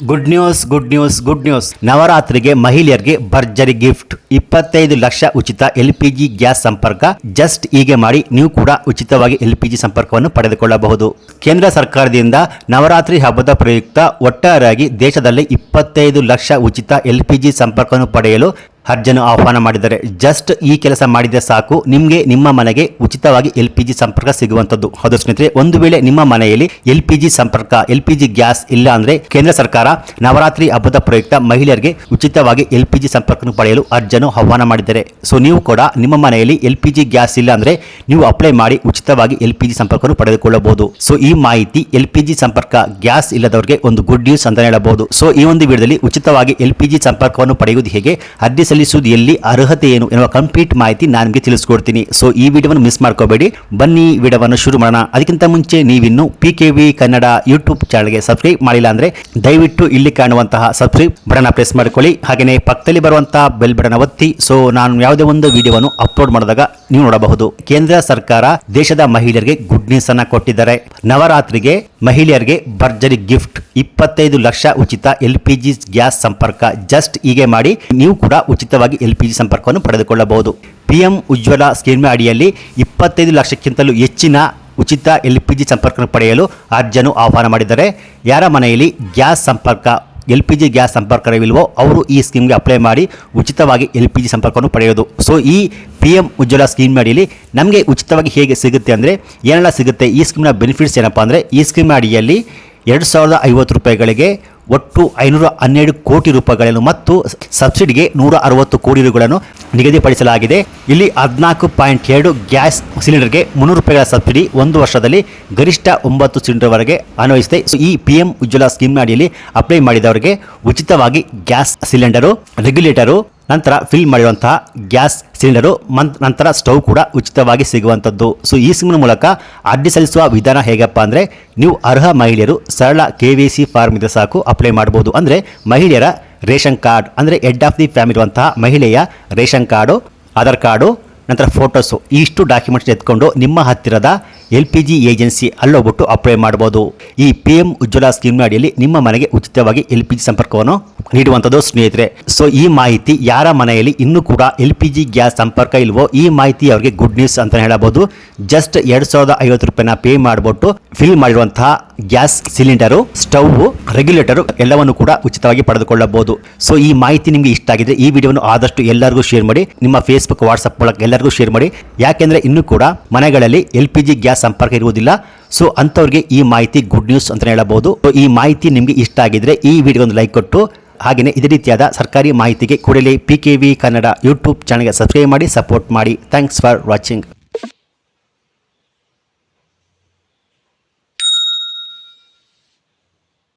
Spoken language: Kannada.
Good news good news good news ನವರಾತ್ರಿಗೆ ಮಹಿಳೆಯರಿಗೆ ಭರ್ಜರಿ ಗಿಫ್ಟ್. ಇಪ್ಪತ್ತೈದು ಲಕ್ಷ ಉಚಿತ ಎಲ್ ಪಿ ಜಿ ಗ್ಯಾಸ್ ಸಂಪರ್ಕ. ಜಸ್ಟ್ ಹೀಗೆ ಮಾಡಿ ನೀವು ಕೂಡ ಉಚಿತವಾಗಿ ಎಲ್ ಪಿ ಜಿ ಸಂಪರ್ಕವನ್ನು ಪಡೆದುಕೊಳ್ಳಬಹುದು. ಕೇಂದ್ರ ಸರ್ಕಾರದಿಂದ ನವರಾತ್ರಿ ಹಬ್ಬದ ಪ್ರಯುಕ್ತ ಒಟ್ಟಾರೆಯಾಗಿ ದೇಶದಲ್ಲಿ ಇಪ್ಪತ್ತೈದು ಲಕ್ಷ ಉಚಿತ ಎಲ್ ಪಿ ಜಿ ಸಂಪರ್ಕವನ್ನು ಪಡೆಯಲು ಅರ್ಜನು ಆಹ್ವಾನ ಮಾಡಿದರೆ, ಜಸ್ಟ್ ಈ ಕೆಲಸ ಮಾಡಿದರೆ ಸಾಕು, ನಿಮಗೆ ನಿಮ್ಮ ಮನೆಗೆ ಉಚಿತವಾಗಿ ಎಲ್ ಪಿ ಜಿ ಸಂಪರ್ಕ ಸಿಗುವಂತದ್ದು. ಹೌದು ಸ್ನೇಹಿತರೆ, ಒಂದು ವೇಳೆ ನಿಮ್ಮ ಮನೆಯಲ್ಲಿ ಎಲ್ ಪಿ ಜಿ ಸಂಪರ್ಕ, ಎಲ್ ಪಿ ಜಿ ಗ್ಯಾಸ್ ಇಲ್ಲ ಅಂದ್ರೆ ಕೇಂದ್ರ ಸರ್ಕಾರ ನವರಾತ್ರಿ ಹಬ್ಬದ ಪ್ರಯುಕ್ತ ಮಹಿಳೆಯರಿಗೆ ಉಚಿತವಾಗಿ ಎಲ್ ಪಿ ಜಿ ಸಂಪರ್ಕ ಪಡೆಯಲು ಅರ್ಜನು ಆಹ್ವಾನ ಮಾಡಿದ್ದಾರೆ ಸೊ, ನೀವು ಕೂಡ ನಿಮ್ಮ ಮನೆಯಲ್ಲಿ ಎಲ್ ಪಿ ಜಿ ಗ್ಯಾಸ್ ಇಲ್ಲ ಅಂದ್ರೆ ನೀವು ಅಪ್ಲೈ ಮಾಡಿ ಉಚಿತವಾಗಿ ಎಲ್ ಪಿ ಜಿ ಸಂಪರ್ಕವನ್ನು ಪಡೆದುಕೊಳ್ಳಬಹುದು. ಸೊ, ಈ ಮಾಹಿತಿ ಎಲ್ ಪಿ ಜಿ ಸಂಪರ್ಕ, ಗ್ಯಾಸ್ ಇಲ್ಲದವರಿಗೆ ಒಂದು ಗುಡ್ ನ್ಯೂಸ್ ಅಂತ ಹೇಳಬಹುದು. ಸೊ, ಈ ಒಂದು ವಿಡಿಯೋದಲ್ಲಿ ಉಚಿತವಾಗಿ ಎಲ್ ಪಿ ಜಿ ಸಂಪರ್ಕವನ್ನು ಪಡೆಯುವುದು ಹೇಗೆ? ಅರ್ಜಿ ಸಲ್ಲಿಸುವುದು ಎಲ್ಲಿ ಅರ್ಹತೆ ಏನು ಎನ್ನುವ ಕಂಪ್ಲೀಟ್ ಮಾಹಿತಿ ನಾನು ನಿಮಗೆ ತಿಳಿಸ್ಕೊಡ್ತೀನಿ. ಸೊ ಈ ವಿಡಿಯೋವನ್ನು ಮಿಸ್ ಮಾಡ್ಕೋಬೇಡಿ. ಬನ್ನಿ ವಿಡಿಯೋವನ್ನು ಶುರು ಮಾಡೋಣ. ಅದಕ್ಕಿಂತ ಮುಂಚೆ ನೀವಿನ್ನು P K V Kannada YouTube ಚಾನಲ್ಗೆ ಸಬ್ಸ್ಕ್ರೈಬ್ ಮಾಡಿಲ್ಲ ಅಂದ್ರೆ ದಯವಿಟ್ಟು ಇಲ್ಲಿ ಕಾಣುವಂತಹ ಸಬ್ಸ್ಕ್ರೈಬ್ ಬಟನ್ ಪ್ರೆಸ್ ಮಾಡ್ಕೊಳ್ಳಿ. ಹಾಗೆಯೇ ಪಕ್ಕದಲ್ಲಿ ಬರುವಂತಹ ಬೆಲ್ ಬಟನ್ ಒತ್ತಿ. ಸೊ ನಾನು ಯಾವುದೇ ಒಂದು ವಿಡಿಯೋವನ್ನು ಅಪ್ಲೋಡ್ ಮಾಡಿದಾಗ ನೀವು ನೋಡಬಹುದು. ಕೇಂದ್ರ ಸರ್ಕಾರ ದೇಶದ ಮಹಿಳೆಯರಿಗೆ ಗುಡ್ ನ್ಯೂಸ್ ಅನ್ನ ಕೊಟ್ಟಿದ್ದಾರೆ. ನವರಾತ್ರಿಗೆ ಮಹಿಳೆಯರಿಗೆ ಭರ್ಜರಿ ಗಿಫ್ಟ್ ಇಪ್ಪತ್ತೈದು ಲಕ್ಷ ಉಚಿತ ಎಲ್ ಪಿ ಜಿ ಗ್ಯಾಸ್ ಸಂಪರ್ಕ. ಜಸ್ಟ್ ಹೀಗೆ ಮಾಡಿ ನೀವು ಕೂಡ ಉಚಿತವಾಗಿ ಎಲ್ ಪಿ ಜಿ ಸಂಪರ್ಕವನ್ನು ಪಡೆದುಕೊಳ್ಳಬಹುದು. ಪಿಎಂ ಉಜ್ವಲ ಸ್ಕೀಮ್ ಅಡಿಯಲ್ಲಿ ಇಪ್ಪತ್ತೈದು ಲಕ್ಷಕ್ಕಿಂತಲೂ ಹೆಚ್ಚಿನ ಉಚಿತ ಎಲ್ ಪಿ ಜಿ ಸಂಪರ್ಕ ಪಡೆಯಲು ಅರ್ಜನು ಆಹ್ವಾನ ಮಾಡಿದ್ದಾರೆ. ಯಾರ ಮನೆಯಲ್ಲಿ ಗ್ಯಾಸ್ ಸಂಪರ್ಕ, ಎಲ್ ಪಿ ಜಿ ಗ್ಯಾಸ್ ಸಂಪರ್ಕವಿಲ್ವೋ ಅವರು ಈ ಸ್ಕೀಮ್ಗೆ ಅಪ್ಲೈ ಮಾಡಿ ಉಚಿತವಾಗಿ ಎಲ್ ಪಿ ಜಿ ಸಂಪರ್ಕವನ್ನು ಪಡೆಯೋದು. ಸೊ, ಈ ಪಿ ಎಂ ಉಜ್ವಲ ಸ್ಕೀಮ್ ಅಡಿಯಲ್ಲಿ ನಮಗೆ ಉಚಿತವಾಗಿ ಹೇಗೆ ಸಿಗುತ್ತೆ ಅಂದರೆ, ಏನೆಲ್ಲ ಸಿಗುತ್ತೆ, ಈ ಸ್ಕೀಮ್ನ ಬೆನಿಫಿಟ್ಸ್ ಏನಪ್ಪ ಅಂದರೆ, ಈ ಸ್ಕೀಮ್ ಅಡಿಯಲ್ಲಿ ಎರಡು ಸಾವಿರದ ಐವತ್ತು ರೂಪಾಯಿಗಳಿಗೆ ಒಟ್ಟು ಐನೂರ ಹನ್ನೆರಡು ಕೋಟಿ ರೂಪಾಯಿಗಳನ್ನು ಮತ್ತು ಸಬ್ಸಿಡಿಗೆ ನೂರ ಅರವತ್ತು ಕೋಟಿ ರೂಪಾಯಿಗಳನ್ನು ನಿಗದಿಪಡಿಸಲಾಗಿದೆ. ಇಲ್ಲಿ ಹದಿನಾಲ್ಕು ಪಾಯಿಂಟ್ ಎರಡು ಗ್ಯಾಸ್ ಸಿಲಿಂಡರ್ಗೆ ಮುನ್ನೂರು ರೂಪಾಯಿಗಳ ಸಬ್ಸಿಡಿ ಒಂದು ವರ್ಷದಲ್ಲಿ ಗರಿಷ್ಠ ಒಂಬತ್ತು ಸಿಲಿಂಡರ್ವರೆಗೆ ಅನ್ವಯಿಸಿದೆ. ಸೊ ಈ ಪಿ ಎಂ ಉಜ್ವಲ ಸ್ಕೀಮ್ ಅಡಿಯಲ್ಲಿ ಅಪ್ಲೈ ಮಾಡಿದವರಿಗೆ ಉಚಿತವಾಗಿ ಗ್ಯಾಸ್ ಸಿಲಿಂಡರು ರೆಗ್ಯುಲೇಟರು ನಂತರ ಫಿಲ್ ಮಾಡಿರುವಂತಹ ಗ್ಯಾಸ್ ಸಿಲಿಂಡರು ಮಂತ್ ನಂತರ ಸ್ಟವ್ ಕೂಡ ಉಚಿತವಾಗಿ ಸಿಗುವಂಥದ್ದು. ಸೊ ಈ ಸಿಮ್ನ ಮೂಲಕ ಅರ್ಜಿ ಸಲ್ಲಿಸುವ ವಿಧಾನ ಹೇಗಪ್ಪ ಅಂದರೆ, ನೀವು ಅರ್ಹ ಮಹಿಳೆಯರು ಸರಳ ಕೆ ವಿ ಸಿ ಫಾರ್ಮ್ ಇದೆ ಸಾಕು, ಅಪ್ಲೈ ಮಾಡ್ಬೋದು. ಅಂದರೆ, ಮಹಿಳೆಯರ ರೇಷನ್ ಕಾರ್ಡ್, ಅಂದರೆ ಹೆಡ್ ಆಫ್ ದಿ ಫ್ಯಾಮಿಲಿ ಇರುವಂತಹ ಮಹಿಳೆಯ ರೇಷನ್ ಕಾರ್ಡು, ಆಧಾರ್ ಕಾರ್ಡು, ನಂತರ ಫೋಟೋಸು ಇಷ್ಟು ಡಾಕ್ಯುಮೆಂಟ್ಸ್ ಎತ್ಕೊಂಡು ನಿಮ್ಮ ಹತ್ತಿರದ ಎಲ್ ಪಿ ಜಿ ಏಜೆನ್ಸಿ ಅಲ್ಲೋಗ್ಬಿಟ್ಟು ಅಪ್ಲೈ ಮಾಡ್ಬೋದು. ಈ ಪಿ ಎಂ ಉಜ್ವಲ ಸ್ಕೀಮ್ ಅಡಿಯಲ್ಲಿ ನಿಮ್ಮ ಮನೆಗೆ ಉಚಿತವಾಗಿ ಎಲ್ ಪಿ ಜಿ ಸಂಪರ್ಕವನ್ನು ನೀಡುವಂಥದ್ದು ಸ್ನೇಹಿತರೆ. ಸೊ, ಈ ಮಾಹಿತಿ ಯಾರ ಮನೆಯಲ್ಲಿ ಇನ್ನೂ ಕೂಡ ಎಲ್ ಪಿ ಜಿ ಗ್ಯಾಸ್ ಸಂಪರ್ಕ ಇಲ್ವೋ, ಈ ಮಾಹಿತಿ ಅವರಿಗೆ ಗುಡ್ ನ್ಯೂಸ್ ಅಂತ ಹೇಳಬಹುದು. ಜಸ್ಟ್ ಎರಡು ಸಾವಿರದ ಐವತ್ತು ರೂಪಾಯಿನ ಪೇ ಮಾಡಿಬಿಟ್ಟು ಫಿಲ್ ಮಾಡಿರುವಂತಹ ಗ್ಯಾಸ್ ಸಿಲಿಂಡರು, ಸ್ಟವ್, ರೆಗ್ಯುಲೇಟರು ಎಲ್ಲವನ್ನು ಕೂಡ ಉಚಿತವಾಗಿ ಪಡೆದುಕೊಳ್ಳಬಹುದು. ಸೊ ಈ ಮಾಹಿತಿ ನಿಮಗೆ ಇಷ್ಟ ಆಗಿದ್ರೆ ಈ ವಿಡಿಯೋವನ್ನು ಆದಷ್ಟು ಎಲ್ಲರಿಗೂ ಶೇರ್ ಮಾಡಿ, ನಿಮ್ಮ ಫೇಸ್ಬುಕ್ ವಾಟ್ಸಪ್ ಮೂಲಕ ಎಲ್ಲರಿಗೂ ಶೇರ್ ಮಾಡಿ. ಯಾಕೆಂದ್ರೆ ಇನ್ನೂ ಕೂಡ ಮನೆಗಳಲ್ಲಿ ಎಲ್ ಪಿ ಜಿ ಗ್ಯಾಸ್ ಸಂಪರ್ಕ ಇರುವುದಿಲ್ಲ. ಸೊ ಅಂಥವ್ರಿಗೆ ಈ ಮಾಹಿತಿ ಗುಡ್ ನ್ಯೂಸ್ ಅಂತ ಹೇಳಬಹುದು. ಸೊ ಈ ಮಾಹಿತಿ ನಿಮಗೆ ಇಷ್ಟ ಆಗಿದ್ರೆ ಈ ವಿಡಿಯೋ ಒಂದು ಲೈಕ್ ಕೊಟ್ಟು, ಹಾಗೆಯೇ ಇದೇ ರೀತಿಯಾದ ಸರ್ಕಾರಿ ಮಾಹಿತಿಗೆ ಕೂಡಲೇ P K V Kannada YouTube ಚಾನಲ್ಗೆ ಸಬ್ಸ್ಕ್ರೈಬ್ ಮಾಡಿ ಸಪೋರ್ಟ್ ಮಾಡಿ. Thanks for watching